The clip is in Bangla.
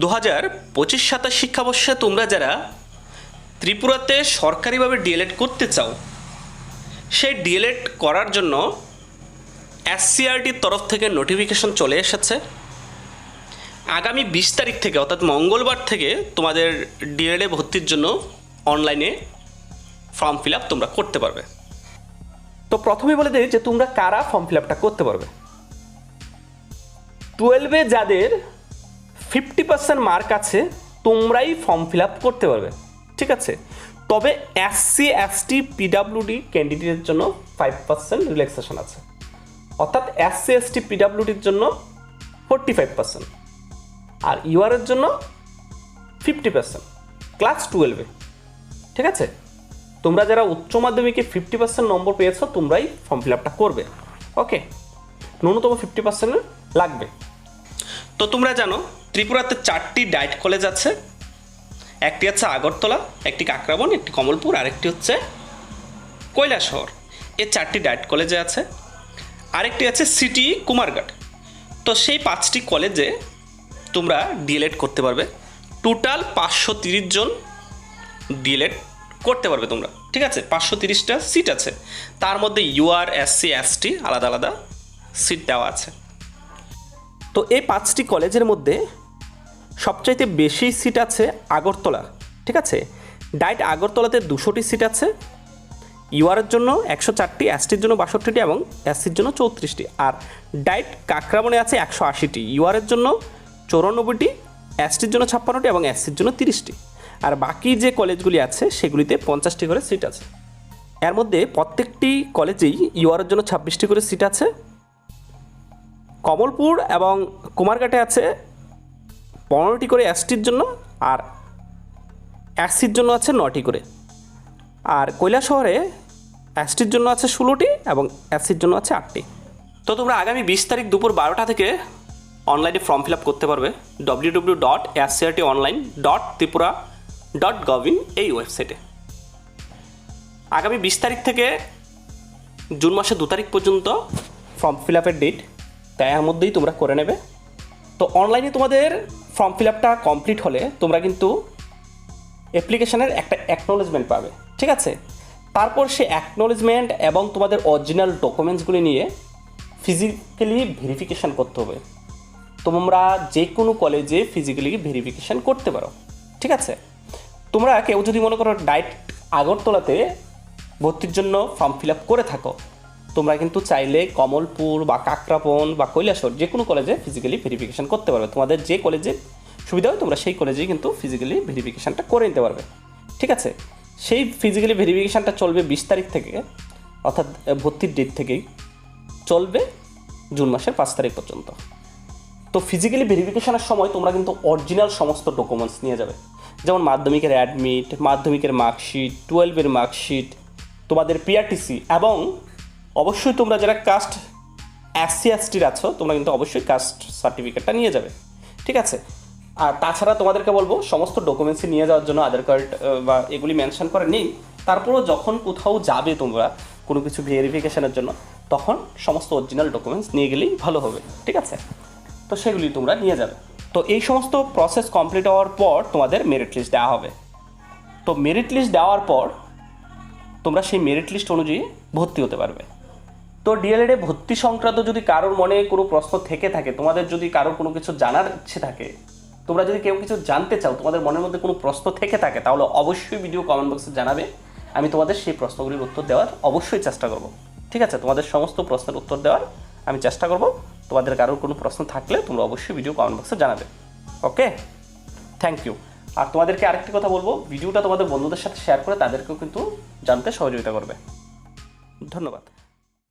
দু হাজার পঁচিশ সাতাশ শিক্ষাবর্ষে তোমরা যারা ত্রিপুরাতে সরকারিভাবে ডিএলএড করতে চাও, সেই ডিএলএড করার জন্য এসসিআরটির তরফ থেকে নোটিফিকেশন চলে এসেছে। আগামী বিশ তারিখ থেকে, অর্থাৎ মঙ্গলবার থেকে তোমাদের ডিএলএডে ভর্তির জন্য অনলাইনে ফর্ম ফিল তোমরা করতে পারবে। তো প্রথমে বলে দিই যে তোমরা কারা ফর্ম ফিল করতে পারবে? টুয়েলভে যাদের ফিফটি পার্সেন্ট মার্ক আছে, তোমরাই ফর্ম ফিল আপ করতে পারবে, ঠিক আছে? তবে এসসি এসটি পিডাব্লিউডি ক্যান্ডিডেটের জন্য ফাইভ পার্সেন্ট রিল্যাক্সেশন আছে। অর্থাৎ এসসি এসটি পিডাব্লিউডির জন্য ফোরটি ফাইভ পার্সেন্ট আর ইউআরের জন্য ফিফটি পার্সেন্ট ক্লাস টুয়েলভে ঠিক আছে? তোমরা যারা উচ্চ মাধ্যমিকে ফিফটি পার্সেন্ট নম্বর পেয়েছ, তোমরাই ফর্ম ফিল আপটা করবে ওকে ন্যূনতম ফিফটি পার্সেন্ট লাগবে। তো তোমরা জানো ত্রিপুরাতে চারটি ডায়েট কলেজ আছে। একটি হচ্ছে আগরতলা, একটি কাকরাবন, একটি কমলপুর আর একটি হচ্ছে কৈলাসহর। এই চারটি ডায়েট কলেজে আছে। আরেকটি আছে সিটি কুমারঘাট। তো সেই পাঁচটি কলেজে তোমরা ডিএলএড করতে পারবে। টোটাল পাঁচশো তিরিশ জন ডিএলএড করতে পারবে তোমরা। ঠিক আছে? পাঁচশো তিরিশটা সিট আছে। তার মধ্যে ইউআর, এসসি, এসটি আলাদা আলাদা সিট দেওয়া আছে। তো এই পাঁচটি কলেজের মধ্যে সবচাইতে বেশি সিট আছে আগরতলা, ঠিক আছে? ডাইট আগরতলাতে দুশোটি সিট আছে ইউআরের জন্য একশো চারটি এসটির জন্য বাষট্টিটি এবং এসসির জন্য চৌত্রিশটি। আর ডাইট কাকরাবনে আছে একশো আশিটি ইউআরের জন্য চৌরানব্বইটি এসটির জন্য ছাপ্পান্নটি এবং এসসির জন্য তিরিশটি। আর বাকি যে কলেজগুলি আছে, সেগুলিতে পঞ্চাশটি করে সিট আছে। এর মধ্যে প্রত্যেকটি কলেজেই ইউআরের জন্য ছাব্বিশটি করে সিট আছে। কমলপুর এবং কুমারঘাটে আছে পনেরোটি করে এসটির জন্য আর এসসির জন্য আছে নটি করে। আর শহরে এসটির জন্য আছে ষোলোটি এবং এসসির জন্য আছে আটটি। তো তোমরা আগামী বিশ তারিখ দুপুর বারোটা থেকে অনলাইনে ফর্ম ফিল আপ করতে পারবে। W W dot SCRT online dot Tripura dot gov in এই ওয়েবসাইটে। আগামী বিশ তারিখ থেকে জুন মাসের দু তারিখ পর্যন্ত ফর্ম ফিল আপের ডেট তাই এর মধ্যেই তোমরা করে নেবে। তো অনলাইনে তোমাদের ফর্ম ফিল আপটা কমপ্লিট হলে তোমরা কিন্তু অ্যাপ্লিকেশানের একটা অ্যাকনোলেজমেন্ট পাবে, ঠিক আছে? তারপর সে অ্যাকনোলেজমেন্ট এবং তোমাদের অরিজিনাল ডকুমেন্টসগুলি নিয়ে ফিজিক্যালি ভেরিফিকেশান করতে হবে। তোমরা যে কোনো কলেজে ফিজিক্যালি ভেরিফিকেশান করতে পারো, ঠিক আছে? তোমরা কেউ যদি মনে করো ডাইট আগরতলাতে ভর্তির জন্য ফর্ম ফিল আপ করে থাকো তোমরা কিন্তু চাইলে কমলপুর বা কাকরাপন বা কৈলাসর যে কোনো কলেজে ফিজিক্যালি ভেরিফিকেশান করতে পারবে। তোমাদের যে কলেজে সুবিধা হয়, তোমরা সেই কলেজেই কিন্তু ফিজিক্যালি ভেরিফিকেশানটা করে নিতে পারবে। ঠিক আছে? সেই ফিজিক্যালি ভেরিফিকেশানটা চলবে বিশ তারিখ থেকে, অর্থাৎ ভর্তির ডেট থেকেই। চলবে জুন মাসের পাঁচ তারিখ পর্যন্ত। তো ফিজিক্যালি ভেরিফিকেশনের সময় তোমরা কিন্তু অরিজিনাল সমস্ত ডকুমেন্টস নিয়ে যাবে। যেমন মাধ্যমিকের অ্যাডমিট মাধ্যমিকের মার্কশিট টুয়েলভের মার্কশিট তোমাদের পিআরটিসি এবং অবশ্যই তোমরা যারা কাস্ট এসসি এসটির আছো, তোমরা কিন্তু অবশ্যই কাস্ট সার্টিফিকেটটা নিয়ে যাবে, ঠিক আছে? আর তাছাড়া তোমাদেরকে বলব, সমস্ত ডকুমেন্টসই নিয়ে যাওয়ার জন্য আধার কার্ড বা এগুলি মেনশন করে নেই। তারপরেও যখন কোথাও যাবে তোমরা কোনো কিছু ভেরিফিকেশনের জন্য, তখন সমস্ত অরিজিনাল ডকুমেন্টস নিয়ে গেলেই ভালো হবে, ঠিক আছে? তো সেগুলি তোমরা নিয়ে যাবে। তো এই সমস্ত প্রসেস কমপ্লিট হওয়ার পর তোমাদের মেরিট লিস্ট দেওয়া হবে। তো মেরিট লিস্ট দেওয়ার পর তোমরা সেই মেরিট লিস্ট অনুযায়ী ভর্তি হতে পারবে। তো ডিএলএডে ভর্তি সংক্রান্ত যদি কারোর মনে কোনো প্রশ্ন থেকে থাকে, তোমাদের যদি কারোর কোনো কিছু জানার ইচ্ছে থাকে, তোমরা যদি কেউ কিছু জানতে চাও, তোমাদের মনের মধ্যে কোনো প্রশ্ন থেকে থাকে, তাহলে অবশ্যই ভিডিও কমেন্ট বক্সে জানাবে। আমি তোমাদের সেই প্রশ্নগুলির উত্তর দেওয়ার অবশ্যই চেষ্টা করব। ঠিক আছে? তোমাদের সমস্ত প্রশ্নের উত্তর দেওয়ার আমি চেষ্টা করব। তোমাদের কারোর কোনো প্রশ্ন থাকলে তোমরা অবশ্যই ভিডিও কমেন্ট বক্সে জানাবে। ওকে? থ্যাংক ইউ আর তোমাদেরকে আরেকটি কথা বলব। ভিডিওটা তোমাদের বন্ধুদের সাথে শেয়ার করে তাদেরকেও কিন্তু জানতে সহযোগিতা করবে। ধন্যবাদ।